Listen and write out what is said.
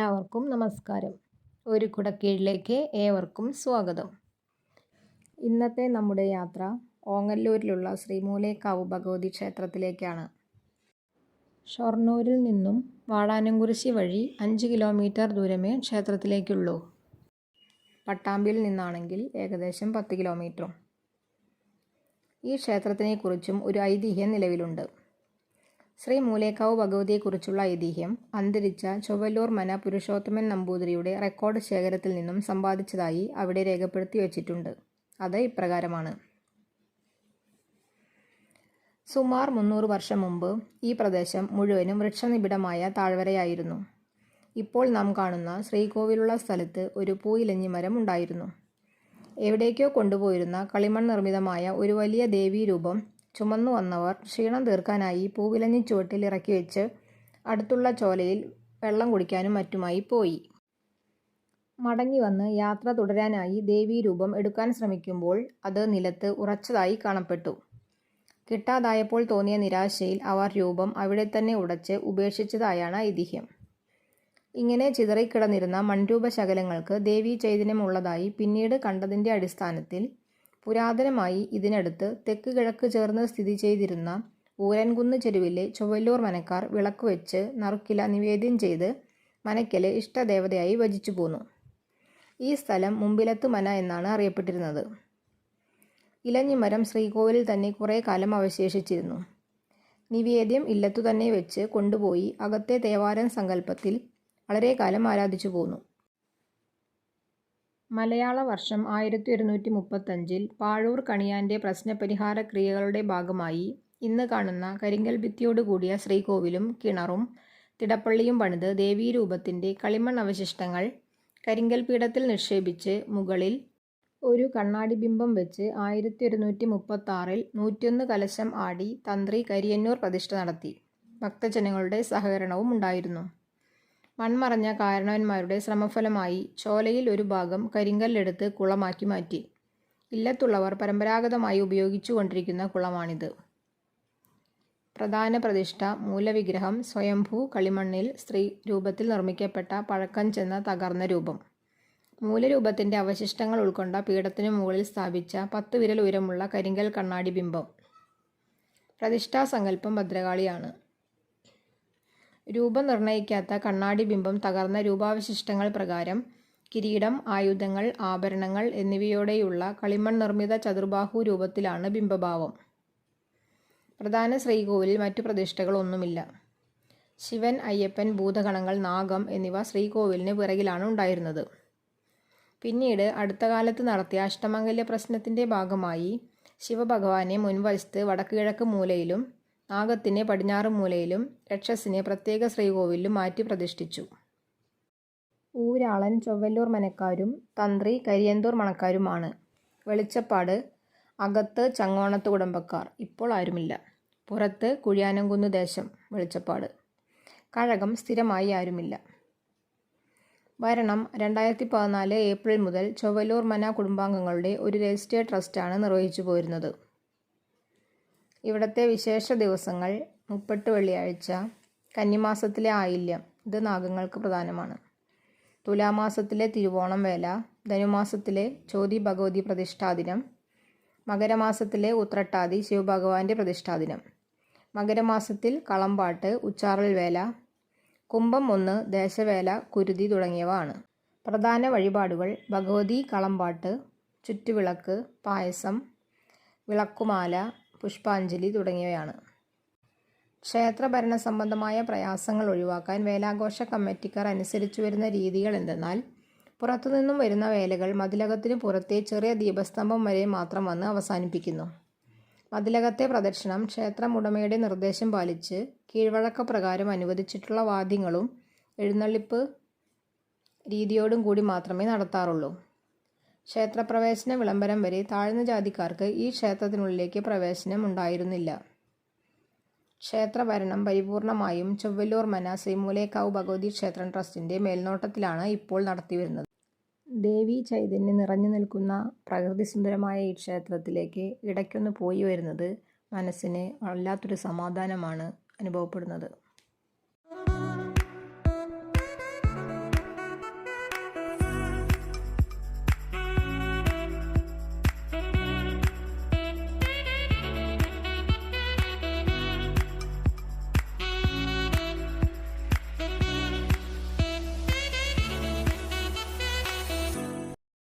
എല്ലാവർക്കും നമസ്കാരം. ഒരു കുടക്കീഴിലേക്ക് ഏവർക്കും സ്വാഗതം. ഇന്നത്തെ നമ്മുടെ യാത്ര ഓങ്ങല്ലൂരിലുള്ള ശ്രീമൂലേക്കാവ് ഭഗവതി ക്ഷേത്രത്തിലേക്കാണ്. ഷൊർണൂരിൽ നിന്നും വാടാനംകുരിശി വഴി അഞ്ച് കിലോമീറ്റർ ദൂരമേ ക്ഷേത്രത്തിലേക്കുള്ളൂ. പട്ടാമ്പിയിൽ നിന്നാണെങ്കിൽ ഏകദേശം പത്ത് കിലോമീറ്ററും. ഈ ക്ഷേത്രത്തിനെക്കുറിച്ചും ഒരു ഐതിഹ്യം നിലവിലുണ്ട്. ശ്രീ മൂലേക്കാവ് ഭഗവതിയെക്കുറിച്ചുള്ള ഐതിഹ്യം അന്തരിച്ച ചൊവ്വല്ലൂർ മന പുരുഷോത്തമൻ നമ്പൂതിരിയുടെ റെക്കോർഡ് ശേഖരത്തിൽ നിന്നും സമ്പാദിച്ചതായി അവിടെ രേഖപ്പെടുത്തി വച്ചിട്ടുണ്ട്. അത് ഇപ്രകാരമാണ്. സുമാർ മുന്നൂറ് വർഷം മുമ്പ് ഈ പ്രദേശം മുഴുവനും വൃക്ഷനിബിഡമായ താഴ്വരയായിരുന്നു. ഇപ്പോൾ നാം കാണുന്ന ശ്രീകോവിലുള്ള സ്ഥലത്ത് ഒരു പൂയിലഞ്ഞി മരം ഉണ്ടായിരുന്നു. എവിടേക്കോ കൊണ്ടുപോയിരുന്ന കളിമൺ നിർമ്മിതമായ ഒരു വലിയ ദേവീരൂപം ചുമന്നു വന്നവർ ക്ഷീണം തീർക്കാനായി പൂവിലഞ്ഞി ചുവട്ടിൽ ഇറക്കി വെച്ച് അടുത്തുള്ള ചോലയിൽ വെള്ളം കുടിക്കാനും മറ്റുമായി പോയി. മടങ്ങി വന്ന് യാത്ര തുടരാനായി ദേവീരൂപം എടുക്കാൻ ശ്രമിക്കുമ്പോൾ അത് നിലത്ത് ഉറച്ചതായി കാണപ്പെട്ടു. കിട്ടാതായപ്പോൾ തോന്നിയ നിരാശയിൽ അവർ രൂപം അവിടെ തന്നെ ഉടച്ച് ഉപേക്ഷിച്ചതായാണ് ഐതിഹ്യം. ഇങ്ങനെ ചിതറിക്കിടന്നിരുന്ന മൺരൂപ ശകലങ്ങൾക്ക് ദേവീ ചൈതന്യമുള്ളതായി പിന്നീട് കണ്ടതിന്റെ അടിസ്ഥാനത്തിൽ പുരാതനമായി ഇതിനടുത്ത് തെക്ക് കിഴക്ക് ചേർന്ന് സ്ഥിതി ചെയ്തിരുന്ന ഊരൻകുന്ന് ചെരുവിലെ ചൊവ്വല്ലൂർ മനക്കാർ വിളക്ക് വെച്ച് നറുക്കില നിവേദ്യം ചെയ്ത് മനയ്ക്കലെ ഇഷ്ടദേവതയായി ഭജിച്ചു പോന്നു. ഈ സ്ഥലം മുമ്പിലത്ത് മന എന്നാണ് അറിയപ്പെട്ടിരുന്നത്. ഇലഞ്ഞിമരം ശ്രീകോവിലിൽ തന്നെ കുറേ കാലം അവശേഷിച്ചിരുന്നു. നിവേദ്യം ഇല്ലത്തു തന്നെ വെച്ച് കൊണ്ടുപോയി അകത്തെ തേവാരൻ സങ്കല്പത്തിൽ വളരെ കാലം ആരാധിച്ചു പോന്നു. മലയാള വർഷം ആയിരത്തി ഒരുന്നൂറ്റി മുപ്പത്തഞ്ചിൽ പാഴൂർ കണിയാന്റെ പ്രശ്നപരിഹാര ക്രിയകളുടെ ഭാഗമായി ഇന്ന് കാണുന്ന കരിങ്കൽ ഭിത്തിയോട് കൂടിയ ശ്രീകോവിലും കിണറും തിടപ്പള്ളിയും പണിത് ദേവീരൂപത്തിന്റെ കളിമൺ അവശിഷ്ടങ്ങൾ കരിങ്കൽ പീഠത്തിൽ നിക്ഷേപിച്ച് മുകളിൽ ഒരു കണ്ണാടി ബിംബം വെച്ച് ആയിരത്തി ഒരുന്നൂറ്റി മുപ്പത്താറിൽ നൂറ്റിയൊന്ന് കലശം ആടി തന്ത്രി കരിയന്നൂർ പ്രതിഷ്ഠ നടത്തി. ഭക്തജനങ്ങളുടെ സഹകരണവും ഉണ്ടായിരുന്നു. മൺമറഞ്ഞ കാരണവന്മാരുടെ ശ്രമഫലമായി ചോലയിൽ ഒരു ഭാഗം കരിങ്കല്ലെടുത്ത് കുളമാക്കി മാറ്റി. ഇല്ലത്തുള്ളവർ പരമ്പരാഗതമായി ഉപയോഗിച്ചു കൊണ്ടിരിക്കുന്ന കുളമാണിത്. പ്രധാന പ്രതിഷ്ഠ മൂലവിഗ്രഹം സ്വയംഭൂ കളിമണ്ണിൽ സ്ത്രീ രൂപത്തിൽ നിർമ്മിക്കപ്പെട്ട പഴക്കം ചെന്ന തകർന്ന രൂപം. മൂലരൂപത്തിന്റെ അവശിഷ്ടങ്ങൾ ഉൾക്കൊണ്ട പീഠത്തിനു മുകളിൽ സ്ഥാപിച്ച പത്ത് വിരൽ ഉയരമുള്ള കരിങ്കൽ കണ്ണാടി ബിംബം. പ്രതിഷ്ഠാ പ്രതിഷ്ഠാസങ്കല്പം ഭദ്രകാളിയാണ്. രൂപം നിർണയിക്കാത്ത കണ്ണാടി ബിംബം തകർന്ന രൂപാവശിഷ്ടങ്ങൾ പ്രകാരം കിരീടം ആയുധങ്ങൾ ആഭരണങ്ങൾ എന്നിവയോടെയുള്ള കളിമൺ നിർമ്മിത ചതുർബാഹു രൂപത്തിലാണ് ബിംബഭാവം. പ്രധാന ശ്രീകോവിലിൽ മറ്റു പ്രതിഷ്ഠകളൊന്നുമില്ല. ശിവൻ അയ്യപ്പൻ ഭൂതഗണങ്ങൾ നാഗം എന്നിവ ശ്രീകോവിലിന് പിറകിലാണ് ഉണ്ടായിരുന്നത്. പിന്നീട് അടുത്ത കാലത്ത് നടത്തിയ അഷ്ടമംഗല്യ പ്രശ്നത്തിന്റെ ഭാഗമായി ശിവഭഗവാനെ മുൻവശത്ത് വടക്കുകിഴക്ക് മൂലയിലും നാഗത്തിനെ പടിഞ്ഞാറ് മൂലയിലും രക്ഷസിനെ പ്രത്യേക ശ്രീകോവിലും മാറ്റി പ്രതിഷ്ഠിച്ചു. ഊരാളൻ ചൊവ്വല്ലൂർ മനക്കാരും തന്ത്രി കരിയന്തൂർ മണക്കാരുമാണ്. വെളിച്ചപ്പാട് അകത്ത് ചങ്ങോണത്ത് കുടുംബക്കാർ ഇപ്പോൾ ആരുമില്ല. പുറത്ത് കുഴിയാനംകുന്ന് ദേശം വെളിച്ചപ്പാട്. കഴകം സ്ഥിരമായി ആരുമില്ല. ഭരണം രണ്ടായിരത്തി പതിനാല് ഏപ്രിൽ മുതൽ ചൊവ്വല്ലൂർ മന കുടുംബാംഗങ്ങളുടെ ഒരു രജിസ്റ്റേർഡ് ട്രസ്റ്റാണ് നിർവഹിച്ചു പോരുന്നത് ഇവിടുത്തെ വിശേഷ ദിവസങ്ങൾ മുപ്പെട്ട് വെള്ളിയാഴ്ച. കന്നിമാസത്തിലെ ആയില്യം. ഇത് നാഗങ്ങൾക്ക് പ്രധാനമാണ്. തുലാമാസത്തിലെ തിരുവോണം വേല. ധനുമാസത്തിലെ ചോതി ഭഗവതി പ്രതിഷ്ഠാദിനം മകരമാസത്തിലെ ഉത്രട്ടാതി ശിവഭഗവാന്റെ പ്രതിഷ്ഠാദിനം മകരമാസത്തിൽ കളമ്പാട്ട് ഉച്ചാറൽ വേല. കുംഭം ഒന്ന് ദേശവേല കുരുതി തുടങ്ങിയവ ആണ് പ്രധാന വഴിപാടുകൾ ഭഗവതി കളമ്പാട്ട് ചുറ്റുവിളക്ക് പായസം വിളക്കുമാല പുഷ്പാഞ്ജലി തുടങ്ങിയവയാണ്. ക്ഷേത്രഭരണ സംബന്ധമായ പ്രയാസങ്ങൾ ഒഴിവാക്കാൻ വേലാഘോഷ കമ്മിറ്റിക്കാർ അനുസരിച്ചു വരുന്ന രീതികൾ എന്തെന്നാൽ പുറത്തുനിന്നും വരുന്ന വേലകൾ മതിലകത്തിന് പുറത്തെ ചെറിയ ദീപസ്തംഭം വരെ മാത്രം വന്ന് അവസാനിപ്പിക്കുന്നു. മതിലകത്തെ പ്രദക്ഷിണം ക്ഷേത്രമുടമയുടെ നിർദ്ദേശം പാലിച്ച് കീഴ്വഴക്ക പ്രകാരം അനുവദിച്ചിട്ടുള്ള വാദ്യങ്ങളും എഴുന്നള്ളിപ്പ് രീതിയോടും കൂടി മാത്രമേ നടത്താറുള്ളൂ. ക്ഷേത്രപ്രവേശന വിളംബരം വരെ താഴ്ന്ന ജാതിക്കാർക്ക് ഈ ക്ഷേത്രത്തിനുള്ളിലേക്ക് പ്രവേശനം ഉണ്ടായിരുന്നില്ല. ക്ഷേത്രഭരണം പരിപൂർണമായും ചൊവ്വല്ലൂർ മന ശ്രീമൂലേക്കാവ് ഭഗവതി ക്ഷേത്രം ട്രസ്റ്റിന്റെ മേൽനോട്ടത്തിലാണ് ഇപ്പോൾ നടത്തിവരുന്നത്. ദേവി ചൈതന്യം നിറഞ്ഞു നിൽക്കുന്ന പ്രകൃതി സുന്ദരമായ ഈ ക്ഷേത്രത്തിലേക്ക് ഇടയ്ക്കൊന്ന് പോയി വരുന്നത് മനസ്സിന് വല്ലാത്തൊരു സമാധാനമാണ് അനുഭവപ്പെടുന്നത്.